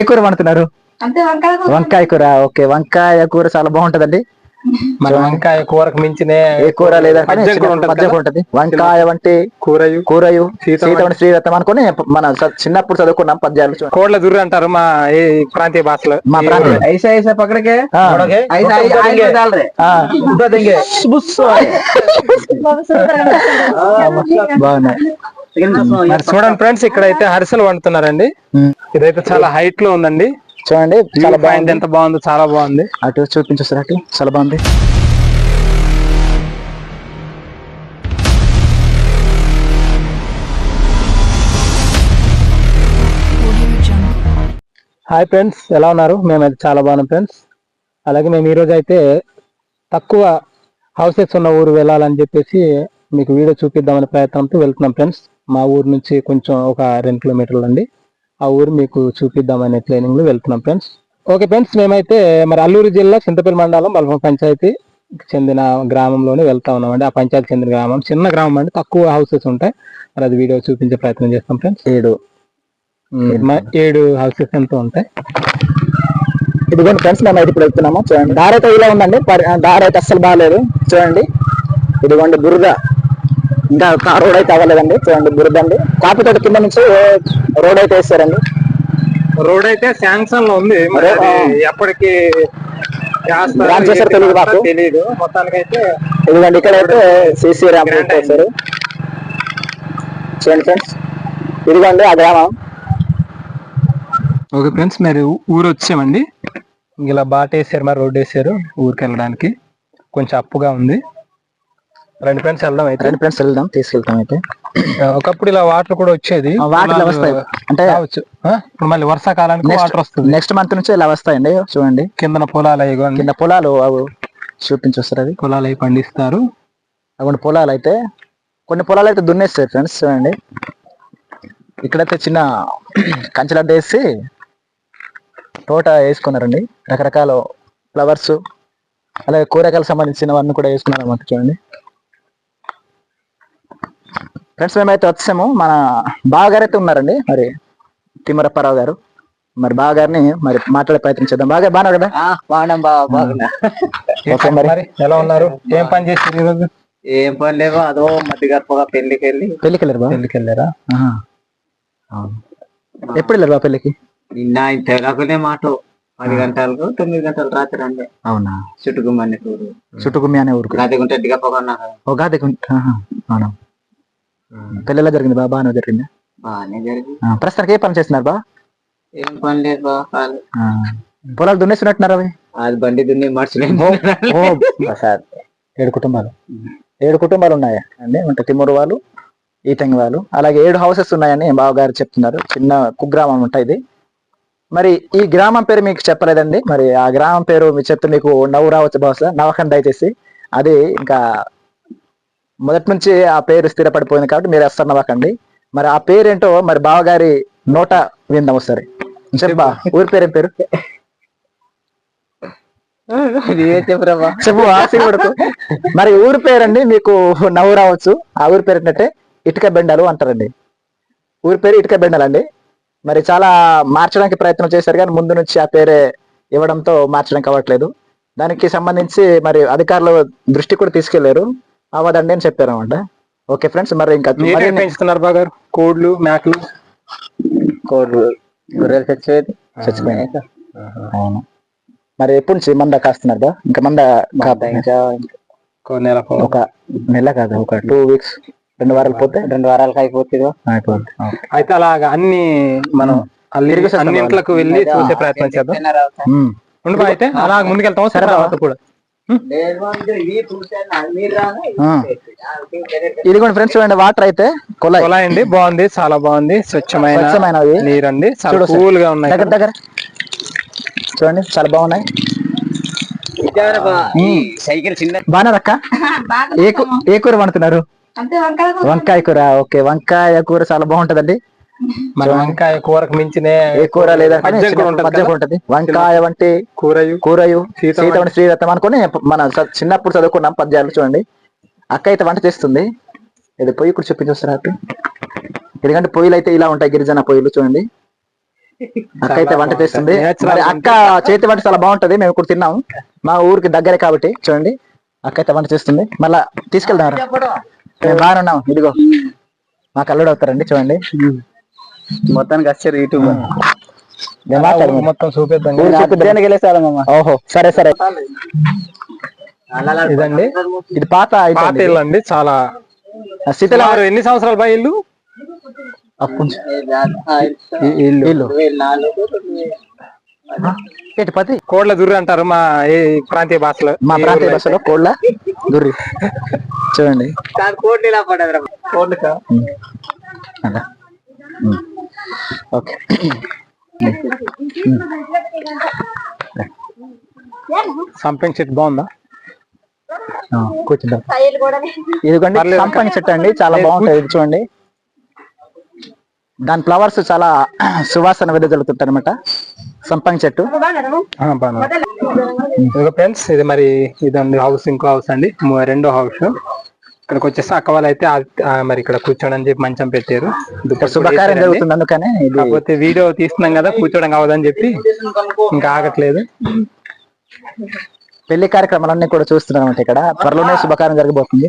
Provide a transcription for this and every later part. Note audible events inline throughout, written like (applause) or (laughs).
ఏ కూర వండుతున్నారు. వంకాయ కూర. ఓకే వంకాయ కూర చాలా బాగుంటదండి. మన వంకాయ కూరకు మించిన ఏ కూర లేదా ఉంటది వంకాయ వంటి కూరయు కూరయు సీతమణి శ్రీరత్నం అనుకుని మన చిన్నప్పుడు చదువుకున్నాం పద్యాలు కోళ్ళ దుర్రు అంటారు మా ఈ ప్రాంతీయ భాషలో. మా ప్రాంతం ఐసా ఐసా పక్కడికే బాగున్నాయి. చూడండి ఫ్రెండ్స్ ఇక్కడైతే హరిసలు వండుతున్నారండి. ఇదైతే చాలా హైట్లో ఉందండి. చూడండి చాలా బాగుంది. ఎంత బాగుందో చాలా బాగుంది. అటు చూపించొస్తారు అటు చాలా బాగుంది. హాయ్ ఫ్రెండ్స్ ఎలా ఉన్నారు? మేమైతే చాలా బాగున్నాం ఫ్రెండ్స్ అలాగే మేము ఈరోజు అయితే తక్కువ హౌసెస్ ఉన్న ఊరు వెళ్ళాలని చెప్పేసి మీకు వీడియో చూపిద్దామనే ప్రయత్నంతో వెళ్తున్నాం ఫ్రెండ్స్ మా ఊరు నుంచి కొంచెం ఒక రెండు కిలోమీటర్లు అండి. ఆ ఊరు మీకు చూపిద్దామనే ప్లానింగ్లో వెళ్తున్నాం ఫ్రెండ్స్ ఓకే ఫ్రెండ్స్ మేమైతే మరి అల్లూరు జిల్లా చింతపల్లి మండలం బల్వం పంచాయతీ చెందిన గ్రామంలోనే వెళ్తా ఉన్నామండి. ఆ పంచాయతీ చెందిన గ్రామం. చిన్న గ్రామం అండి. తక్కువ హౌసెస్ ఉంటాయి. మరి అది వీడియో చూపించే ప్రయత్నం చేస్తాం ఫ్రెండ్స్ ఏడు. ఏడు. హౌసెస్ ఎంతో ఉంటాయి. ఇదిగోండి ఫ్రెండ్స్ మేము అయితే ఇప్పుడు వెళ్తున్నాము. చూడండి. దారి అయితే ఇలా ఉందండి. పరి- ఆ, దారి అయితే అస్సలు బాగాలేదు. చూడండి. ఇదిగోండి బురద. ఇంకా రోడ్ అయితే అవ్వలేదండి. చూడండి బురద అండి కాపుతోట కింద నుంచి రోడ్ అయితే వేస్తారండి రోడ్ అయితే శాంక్షన్లో ఉంది. ఎప్పటికి మాత్రం మాకు. తెలీదు. మొత్తానికైతే ఇదిగోండి ఇక్కడ అయితే సిసి ర్యాంప్ వేస్తారు చూడండి ఫ్రెండ్స్. ఇదిగోండి ఆ గ్రామం. ఓకే ఫ్రెండ్స్ మరి ఊరు వచ్చామండి. ఇలా బాట వేసారు మరి రోడ్ వేసారు ఊరికి వెళ్ళడానికి. కొంచెం అప్పుగా ఉంది. రెండు ఫ్రెండ్స్ వెళ్దాం అయితే. రండి ఫ్రెండ్స్ వెళ్దాం తీసుకెళ్తాం అయితే. ఒకప్పుడు ఇలా వాటర్ కూడా వచ్చేది. వాటర్ వస్తాయి. అంటే-? ఇప్పుడు మళ్ళీ వర్షాకాలానికి వాటర్ వస్తుంది. నెక్స్ట్ మంత్ నుంచి ఇలా వస్తాయండి చూడండి. కిందన పొలాలు. కింద పొలాలు అవి చూపించొస్తారు అది. పొలాలు అవి పండిస్తారు. అటువంటి పొలాలు అయితే కొన్ని పొలాలు అయితే దున్నేస్తాయి ఫ్రెండ్స్ చూడండి. ఇక్కడైతే చిన్న కంచెలడ్డ వేసి తోట వేసుకున్నారండి. రకరకాల ఫ్లవర్స్ అలాగే కూరగాయలకు సంబంధించినవన్నీ కూడా వేసుకున్నారు అన్నమాట చూడండి. ఫ్రెండ్స్ మేమైతే వచ్చాము. మన బావగారు అయితే ఉన్నారండి. మరి తిమ్మరప్పారావు గారు. మరి బావగారిని మరి మాట్లాడే ప్రయత్నం చేద్దాం. బాగా బాగా కదా బాగున్నాం బాగా బాగున్నా. ఓకే మరి. ఎలా ఉన్నారు? ఏం పని చేశారు ఈరోజు? ఏం పని లేవో? అదో మధ్య గడపగా పెళ్ళికి వెళ్ళి. పెళ్ళికి వెళ్ళారు పెళ్ళికి వెళ్ళారా. ఎప్పుడు వెళ్ళారు బావ పెళ్ళికి? నిన్న తెగకునే మాట. పది గంటలకు తొమ్మిది గంటలు రాత్రి అండి. అవునా? చుట్టుకుమ్మని టూరు చుట్టుకుమ్మి అనే ఊరుకు. గదిగుంటే దిగపోకున్నా ఓ గాది అవును? పెళ్ళి ఎలా జరిగింది బా బాగానే జరిగింది? బాగానే జరిగింది. ఆ, ప్రస్తుతానికి ఏ పని చేస్తున్నారు బా? ఏం పని లేదు. ఆ, పొలాలు దున్నేస్తున్నట్టున్నారు అవి? అది బండి దున్ని ప్రసాద్ ఏడు కుటుంబాలు. ఏడు కుటుంబాలు ఉన్నాయా? అండి అంటే తిమ్మూరు వాళ్ళు ఈతంగి వాళ్ళు అలాగే ఏడు హౌసెస్ ఉన్నాయని బావగారు చెప్తున్నారు. చిన్న కుగ్రామం ఉంటాయి మరి ఈ గ్రామం పేరు మీకు చెప్పలేదండి. మరి ఆ గ్రామం పేరు మీరు చెప్తే మీకు నవ్వు రావచ్చు బహుశా నవ్వకండి దయచేసి. అది ఇంకా మొదటి నుంచి ఆ పేరు స్థిరపడిపోయింది కాబట్టి మీరు అస్సలు నవ్వకండి. మరి ఆ పేరేంటో మరి బావగారి నోట విందాం ఒకసారి. చెప్పా ఊరి పేరు పేరు? చెప్పు ఆశీర్వడకు మరి ఊరి పేరండి మీకు నవ్వు రావచ్చు. ఆ ఊరి పేరు ఏంటంటే ఇటుక బెండలు అంటారండి. ఊరి పేరు ఇటుక బెండలండి. మరి చాలా మార్చడానికి ప్రయత్నం చేశారు కానీ ముందు నుంచి ఆ పేరే ఇవ్వడంతో మార్చడానికి అవ్వట్లేదు దానికి సంబంధించి మరి అధికారులు దృష్టి కూడా తీసుకెళ్ళారు. అవ్వదండి అని చెప్పారు అనమాట ఓకే ఫ్రెండ్స్ మరి ఇంకా పెంచుతున్నారు బాగారు? కోడ్లు మేకలు కోరు గొర్రెలు చచ్చిపోయేది చచ్చిపోయాయి అవును. మరి ఎప్పటి నుంచి మంద కాస్తున్నారు బా? ఇంకా మంద నెల. ఒక నెల కాదు ఒక టూ వీక్స్ రెండు వారాలు పోతే? రెండు వారాలకు అయిపోతుందో అయిపోద్ది. అయితే అలాగా అన్ని మనం అన్ని ఇంట్లకు వెళ్ళి చూసే ప్రయత్నం చేద్దాం. అయితే అలా ముందుకెళ్తాం సరే తర్వాత కూడా. ఇదిగోండి ఫ్రెండ్స్ చూడండి వాటర్ అయితే కొలాయి. అండి బాగుంది చాలా బాగుంది స్వచ్ఛమైన స్వచ్ఛమైనవి. నీరండి చాలా చూడు ఒకసారి. కూల్గా ఉన్నాయి. దగ్గర దగ్గర. చూడండి చాలా బాగున్నాయి. సైకిల్ చిన్న బాగా అక్క? బాగా ఏ కూర వండుతున్నారు? అంతే వంకాయ కూర. వంకాయ కూర ఓకే వంకాయ కూర చాలా బాగుంటదండి. మన వంకాయ కూరకు మించిన ఏ కూర లేదా కూడా ఉంటది వంకాయ వంటి కూరయు కూరయు. సీతమణి శ్రీరథం అనుకుని మన చిన్నప్పుడు చదువుకున్నాం పద్యాలు చూడండి. అక్క అయితే వంట చేస్తుంది. ఇది పొయ్యి కూడా చూపించొస్తారా అటు ఎందుకంటే పొయ్యిలు అయితే ఇలా ఉంటాయి గిరిజన పొయ్యిలు చూడండి. అక్క అయితే వంట చేస్తుంది. మరి అక్క చేతి వంట చాలా బాగుంటది మేము ఇప్పుడు తిన్నాము మా ఊరికి దగ్గరే కాబట్టి చూడండి. అక్క అయితే వంట చేస్తుంది. మళ్ళా తీసుకెళ్తాం మేము బాగానే ఉన్నాం. ఇదిగో. మా కల్లుడు అవుతారండి చూడండి మొత్తానికి వచ్చారు యూట్యూబ్. మొత్తం చూపిద్దాం. ఓహో సరే సరే. ఇదండి. ఇది పాత పాత ఇల్లు అండి చాలా. శీతల సుమారు ఎన్ని సంవత్సరాల పై ఇల్లు? ఈ ఇల్లు. ఇల్లు. ఏంటి పతి? కోడ్ల దుర్రి అంటారు మా ఈ ప్రాంతీయ భాషలో. మా ప్రాంతీయ భాషలో కోళ్ళ గుర్రి (laughs) చూడండి. అలా. ఓకే. సంపింగ్ చెట్టు బాగుందా? కూర్చుందాం? పర్లేదు. సంపంగి చెట్టు అండి చాలా బాగుంటది ఇది చూడండి. దాని ఫ్లవర్స్ చాలా (clears throat) సువాసన వెదజల్లుతుంటాయి అనమాట సంపంగి చెట్టు. ఫ్రెండ్స్ ఇది మరి ఇదండి హౌస్ ఇంకో హౌస్ అండి. రెండో హౌస్ ఇక్కడికి వచ్చేసి అక్క వాళ్ళు అయితే మరి ఇక్కడ కూర్చోండి అని చెప్పి మంచం పెట్టారు. శుభకార్యం జరుగుతుంది అందుకనే ఇది కాకపోతే వీడియో తీస్తున్నాం కదా కూర్చోవడం కావదని చెప్పి ఇంకా ఆగట్లేదు. పెళ్ళి కార్యక్రమాలన్నీ కూడా చూస్తున్నాం అనమాట ఇక్కడ. త్వరలోనే శుభకార్యం జరగబోతుంది.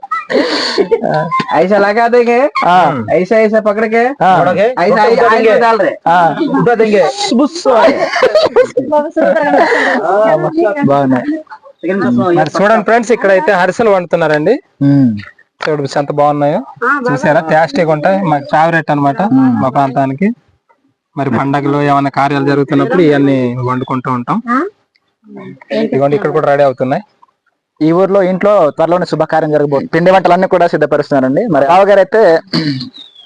ऐसा लगा देंगे ఆ, ऐसा ऐसा पकड़ के ఆ, ऐसा ऐसा ऐसा डाल रहे ఆ, उठा देंगे బాగున్నాయి మరి చూడండి ఫ్రెండ్స్ ఇక్కడ అయితే హరిసెలు వండుతున్నారండి ఉమ్. చూడు ఎంత బాగున్నాయో చూసారా టేస్టీగా ఉంటాయి మాకు ఫేవరెట్ అన్నమాట మా ప్రాంతానికి మరి పండగలు ఏమైనా కార్యాలు జరుగుతున్నప్పుడు ఇవన్నీ వండుకుంటూ ఉంటాం ఇదిగోండి ఇక్కడ కూడా రెడీ అవుతున్నాయి ఈ ఊర్లో ఇంట్లో త్వరలోనే శుభకార్యం జరగబోతుంది పిండి వంటలన్నీ కూడా సిద్ధపరుస్తున్నారండి. మరి బావగారు అయితే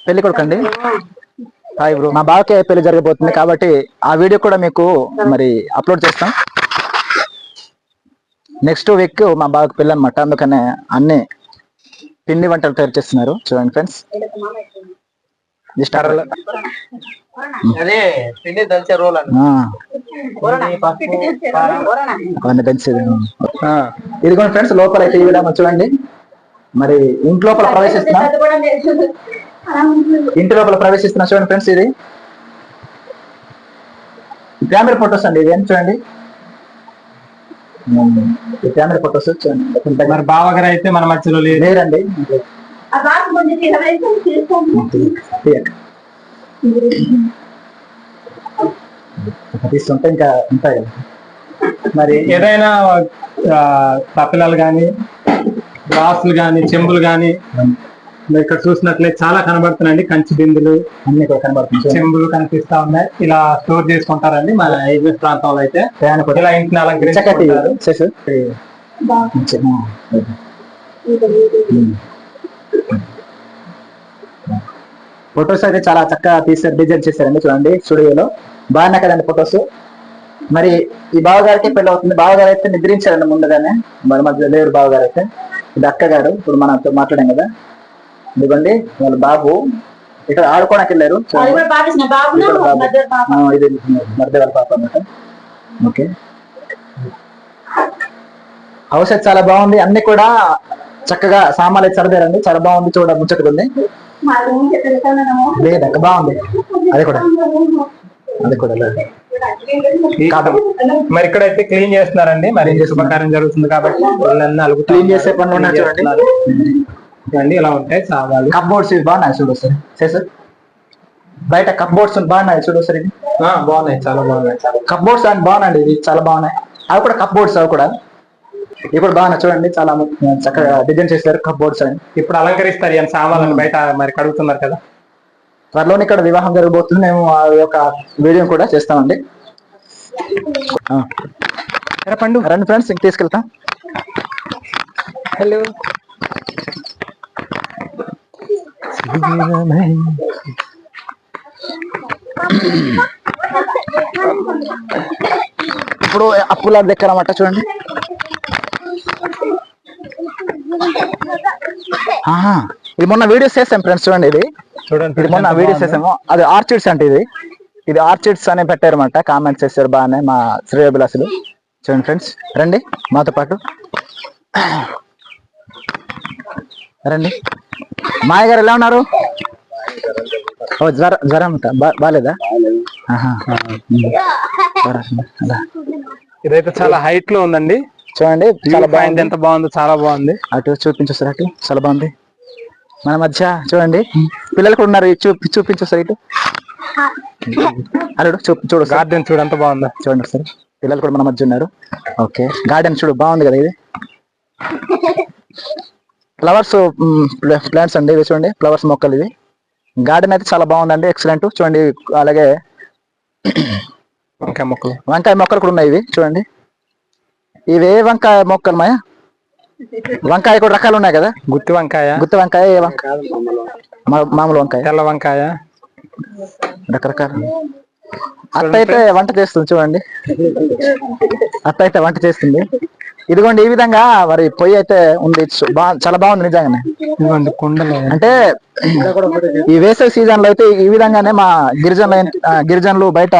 పెళ్ళి కొడుకండి. Hi bro. మా బావకే పెళ్ళి జరగబోతుంది కాబట్టి ఆ వీడియో కూడా మీకు మరి అప్లోడ్ చేస్తాం. నెక్స్ట్ వీక్ మా బావకి పెళ్ళి అనమాట అందుకనే అన్ని పిండి వంటలు తయారు చేస్తున్నారు. చూడండి ఫ్రెండ్స్. अरे పిండి దంచే రోల్ అవన్నీ ఇదిగోండి ఫ్రెండ్స్ లోపల అయితే ఈ విధంగా చూడండి. మరి ఇంటి లోపల ప్రవేశిస్తున్నా? ఇంటి లోపల ప్రవేశిస్తున్నా చూడండి ఫ్రెండ్స్ ఇది. కెమెరా ఫొటోస్ అండి ఇది ఏం చూడండి? కెమెరా ఫొటోస్ చూడండి. మరి బావగారు అయితే మన మధ్యలో లేరండి. తీస్తుంటే ఇంకా ఉంటాయి కదా. మరి (laughs) ఏదైనా తప్పిలాలు గాని గ్లాసులు గాని చెంబులు గాని మీరు ఇక్కడ చూసినట్లయితే చాలా కనబడుతున్నాయండి. కంచి బిందులు అన్ని కూడా కనబడుతుంది చూడండి. చెంబులు కనిపిస్తా ఉన్నాయి. ఇలా స్టోర్ చేసుకుంటారండి మన ఐజెస్ ప్రాంతంలో అయితే. ఇలా ఇంటిని అలంకరించుకుంటారు. మంచి- ఫొటోస్ అయితే చాలా చక్కగా తీసారు డిజైన్ చేశారండి చూడండి. స్టూడియోలో. బాగున్నాయి కదండి ఫొటోస్? మరి ఈ బావగారికి పెళ్ళి అవుతుంది? బావగారు అయితే నిద్రించారండి ముందుగానే. మరి మధ్య లేరు బావగారు అయితే ఇది అక్క గారు ఇప్పుడు మనతో మాట్లాడాం కదా. ఇదిగోండి వాళ్ళ బాబు. ఇక్కడ ఆడుకోవడానికి వెళ్ళారు. ఇది మధ్య వాళ్ళ పాప అన్నమాట. ఓకే. హౌస్ అయితే చాలా బాగుంది. అన్ని కూడా చక్కగా సామాన్లు అయితే సర్దారండి. చాలా బాగుంది చూడ ముచ్చటగా ఉంది లేదక్క బాగుంది. అది కూడా. అది కూడా లేదు. కాదు. మరి ఇక్కడ అయితే క్లీన్ చేస్తున్నారండి. మరి శుభకార్యం జరుగుతుంది కాబట్టి వాళ్ళన్నీ Clean చేసే. పనులు చూడండి. ఇలా ఉంటాయి సామాన్లు కప్ బోర్డ్స్ ఇవి బాగున్నాయి చూడు సార్ సార్. బయట కప్ బోర్డ్స్ బాగున్నాయి చూడు సార్ ఇది ఆ, బాగున్నాయి చాలా బాగున్నాయి. చాలా కప్ బోర్డ్స్ అని బాగున్నాయండి ఇవి చాలా బాగున్నాయి. అవి కూడా కప్ బోర్డ్స్ అవి కూడా. ఇవి కూడా బాగున్నాయి చూడండి చాలా చక్కగా డిజైన్ చేశారు కప్ బోర్డ్స్ అని ఇప్పుడు అలంకరిస్తారు సామాన్లను బయట మరి కడుగుతున్నారు కదా? త్వరలోనే ఇక్కడ వివాహం జరగబోతుంది మేము ఆ యొక్క వీడియో కూడా చేస్తామండి. పండు రండి ఫ్రెండ్స్ ఇంక తీసుకెళ్తాం. హలో. ఇప్పుడు అప్పుల దగ్గర అన్నమాట చూడండి. ఇది మొన్న వీడియోస్ చేసాం ఫ్రెండ్స్ చూడండి ఇది. చూడండి. మొన్న వీడియోస్ చేసాము. అది ఆర్చిడ్స్ అంటే ఇది. ఇది ఆర్చిడ్స్ అని పెట్టారన్నమాట. కామెంట్స్ చేశారు బాగానే మా శ్రేయోభిలాసులు చూడండి ఫ్రెండ్స్. రండి. మాతో పాటు. రండి. మాయ గారు ఎలా ఉన్నారు? ఓ జ్వర జ్వరం ఉందా? బా- బాలేదా? ఆహా. జ్వరం. అలా. ఇదైతే చాలా హైట్లో ఉందండి. చూడండి. చాలా బాగుంది. ఎంత బాగుందో చాలా బాగుంది. అటు చూపించు సార్ అటు. చాలా బాగుంది. మన మధ్య చూడండి. పిల్లలు కూడా ఉన్నారు. చూపి చూపించు సార్ ఇటు చూపు చూడు గార్డెన్ చూడు ఎంత బాగుందో? చూడండి సార్. పిల్లలు కూడా మన మధ్య ఉన్నారు. ఓకే. గార్డెన్ చూడు బాగుంది కదా ఇది. ఫ్లవర్స్ ప్లాంట్స్ అండి ఇవి చూడండి. ఫ్లవర్స్ మొక్కలు ఇవి. గార్డెన్ అయితే చాలా బాగుందండి. ఎక్సలెంట్ చూడండి అలాగే వంకాయ మొక్కలు. వంకాయ మొక్కలు కూడా ఉన్నాయి ఇవి. చూడండి. ఇవి వంకాయ మొక్కలు మాయా? వంకాయ కూడా రకాలు ఉన్నాయి కదా? గుత్తి వంకాయ. గుత్తి వంకాయ ఏ వంకాయ. మా- మామూలు వంకాయ. తెల్ల వంకాయ. రకరకాల. అత్త అయితే వంట చేస్తుంది చూడండి. అత్త అయితే వంట చేస్తుంది. ఇదిగోండి ఈ విధంగా మరి పొయ్యి అయితే ఉంది. చాలా బాగుంది నిజంగానే. ఇదిగోండి కుండలు. అంటే ఈ వేసవి సీజన్లో అయితే ఈ విధంగానే మా గిరిజనులు గిరిజనులు బయట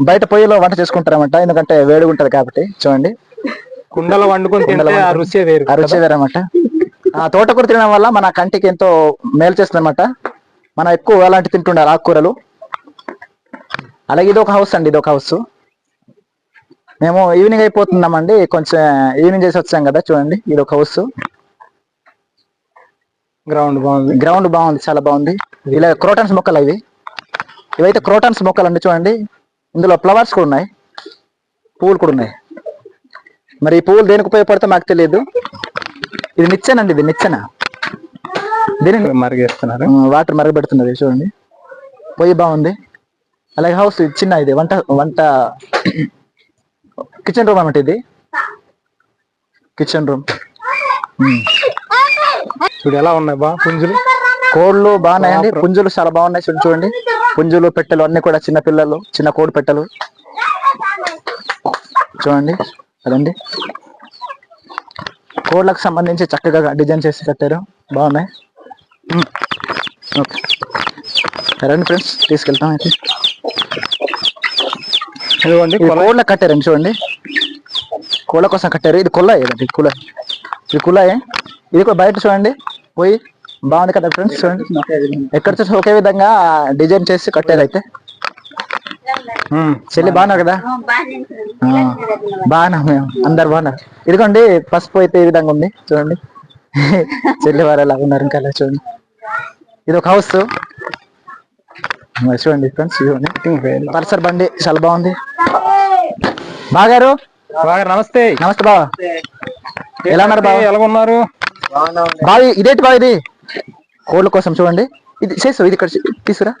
బయట పొయ్యిలో వంట చేసుకుంటారన్నమాట. ఎందుకంటే వేడిగా ఉంటది కాబట్టి. చూడండి. కుండలో వండుకొని తింటే ఆ రుచి వేరు ఆ రుచి వేరన్నమాట. ఆ తోటకూర తినడం వల్ల మన కంటికి ఎంతో మేలు చేస్తుంది అనమాట మనం ఎక్కువ అలాంటి తింటుండాలి? ఆకుకూరలు. అలాగే ఇది ఒక హౌస్ అండి ఇది ఒక హౌస్. మేము ఈవినింగ్ అయిపోతున్నామండి కొంచెం ఈవినింగ్ చేసి వచ్చాం కదా చూడండి ఇది ఒక హౌస్. గ్రౌండ్ బాగుంది. గ్రౌండ్ బాగుంది చాలా బాగుంది. ఇలా క్రోటన్స్ మొక్కలు ఇవి. ఇవైతే క్రోటన్స్ మొక్కలు అండి చూడండి. ఇందులో ఫ్లవర్స్ కూడా ఉన్నాయి. పువ్వులు కూడా ఉన్నాయి. మరి ఈ పువ్వులు దేనికి ఉపయోగపడితే మాకు తెలియదు. ఇది నిచ్చెనండి ఇది నిచ్చెన. దీనిని మరిగేస్తున్నారు. వాటర్ మరగబెడుతున్నది చూడండి. పొయ్యి బాగుంది. అలాగే హౌస్ చిన్న ఇది వంట వంట కిచెన్ రూమ్ అన్నమాట ఇది. Kitchen room. చూడు ఎలా ఉన్నాయి బా పుంజులు? కోళ్ళు బాగున్నాయండి పుంజులు చాలా బాగున్నాయి చూడండి చూడండి. పుంజులు పెట్టెలు అన్ని కూడా చిన్న పిల్లలు చిన్న కోడి పెట్టెలు. చూడండి. అదండి. కోళ్ళకు సంబంధించి చక్కగా డిజైన్ చేసి కట్టారు. బాగున్నాయి. ఓకే. రండి ఫ్రెండ్స్ తీసుకెళ్తాం అయితే. ఇదిగోండి ఇది కోళ్ళ కట్టారండి చూడండి. కోళ్ళ కోసం కట్టారు. ఇది కుల్ల ఏదండి కుల ఇది కులాయే ఇది కూడా బయట చూడండి. పోయి బాగుంది కదా ఫ్రెండ్స్ చూడండి. ఎక్కడ చూసి ఒకే విధంగా డిజైన్ చేసి కట్టారు అయితే. చెల్లి బాగున్నారు కదా? ఆ, బాగున్నాం మేము అందరు బాగున్నారు. ఇదిగోండి పసుపు అయితే ఈ విధంగా ఉంది చూడండి. (laughs) చెల్లి వారు ఎలా ఉన్నారు ఇంకా అలా చూడండి. ఇది ఒక హౌస్ చూడండి ఫ్రెండ్స్ పల్సర్ బండి చాలా బాగుంది. బాగారు? బాగా నమస్తే. నమస్తే బావా. ఎలా ఉన్నారు బావ? ఎలా ఉన్నారు? బావి ఇదేంటి బావి ఇది? కోళ్ళ కోసం చూడండి. ఇది చేసు ఇది ఇక్కడ తీసుకురా.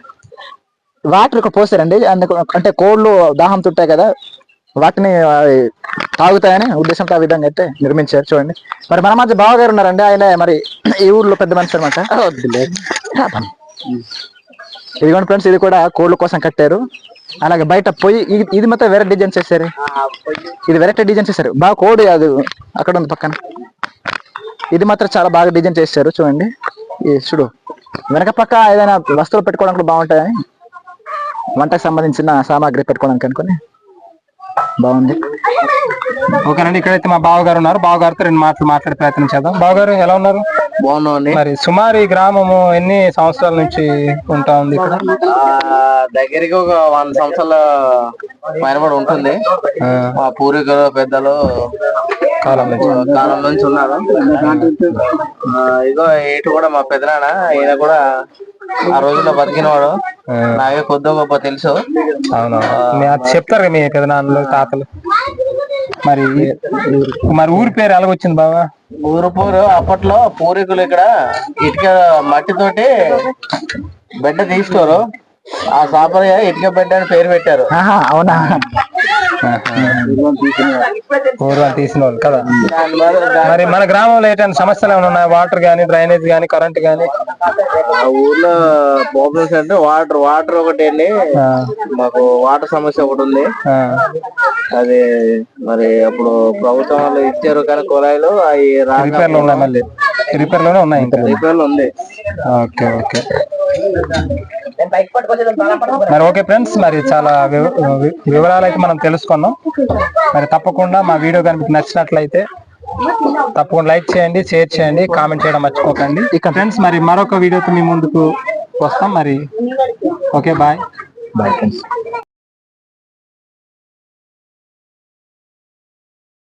వాటర్ ఒక పోస్తారండి అందుకు అంటే కోళ్ళు దాహం తుట్టాయి కదా వాటిని తాగుతాయని ఉద్దేశంతో ఆ విధంగా అయితే నిర్మించారు. చూడండి. మరి మన మధ్య బావగారు ఉన్నారండి. ఆయన మరి ఈ ఊర్లో పెద్ద మనిషి అనమాట ఇదిగోండి ఫ్రెండ్స్ ఇది కూడా కోళ్ళ కోసం కట్టారు. అలాగే బయట పొయ్యి ఇది- మొత్తం వేరే డిజైన్ చేశారు ఇది వెరైటీ డిజైన్ చేశారు బాగా కోడి అది అక్కడ ఉంది పక్కన. ఇది మాత్రం చాలా బాగా డిజైన్ చేశారు. చూడండి. చూడు. వెనక పక్క ఏదైనా వస్తువులు పెట్టుకోవడానికి బాగుంటాయని వంటకు సంబంధించిన సామాగ్రి పెట్టుకోవడానికి అనుకుని? బాగుంది. ఓకేనండి ఇక్కడైతే మా బావగారు ఉన్నారు. బావగారితో రెండు మాటలు మాట్లాడే ప్రయత్నం చేద్దాం. బావగారు ఎలా ఉన్నారు? బాగున్నామండి. మరి సుమారు ఈ గ్రామము ఎన్ని సంవత్సరాల నుంచి ఉంటా ఉంది ఇక్కడ? దగ్గరికి ఒక వంద సంవత్సరాల పైనబడి ఉంటుంది. మా పూర్వీకులు పెద్దలు కాలం నుంచి. కాలం నుంచి ఉన్నారు. ఇగో ఇటు కూడా మా పెదనాన్న ఈయన కూడా ఆ రోజుల్లో బతికినవాడు. నాకే కొద్ది గొప్ప తెలుసు. అవునవును చెప్తారు కదా మీ పెదనాన్నలు తాతలు. మరి మరి ఊరి పేరు ఎలాగొచ్చింది బావా? ఊరు పూరు అప్పట్లో పూర్వీకులు ఇక్కడ ఇటుక మట్టితోటి బెడ్డ తీసుకోరు ఆ సాపర్ ఇటుక బెడ్ అని పేరు పెట్టారు. అవునా? పూర్వం తీసిన వాళ్ళు కదా. మరి మన గ్రామంలో ఏంటంటే సమస్యలు ఏమైనా ఉన్నాయి? వాటర్ గానీ డ్రైనేజ్ గానీ కరెంట్ గానీ? ఆ ఊర్లో ప్రాబ్లమ్స్ అంటే వాటర్ వాటర్ ఒకటి వెళ్ళి ఆ, మాకు వాటర్ సమస్య ఒకటి ఉంది. అది మరి అప్పుడు ప్రభుత్వం వాళ్ళు ఇచ్చారు కానీ కుళాయిలు అవి రిపేర్లు ఉన్నాయి మళ్ళీ. రిపేర్లోనే ఉన్నాయి ఇంకా? రిపేర్లు ఉంది. Okay okay. మరి ఓకే ఫ్రెండ్స్ మరి చాలా వివరాలు అయితే మనం తెలుసుకున్నాం. మరి తప్పకుండా మా వీడియో కనుక నచ్చినట్లయితే తప్పకుండా లైక్ చేయండి షేర్ చేయండి కామెంట్ చేయడం మర్చిపోకండి. ఇక ఫ్రెండ్స్ మరి మరొక వీడియోతో మీ ముందుకు వస్తాం. మరి ఓకే బాయ్. Bye friends.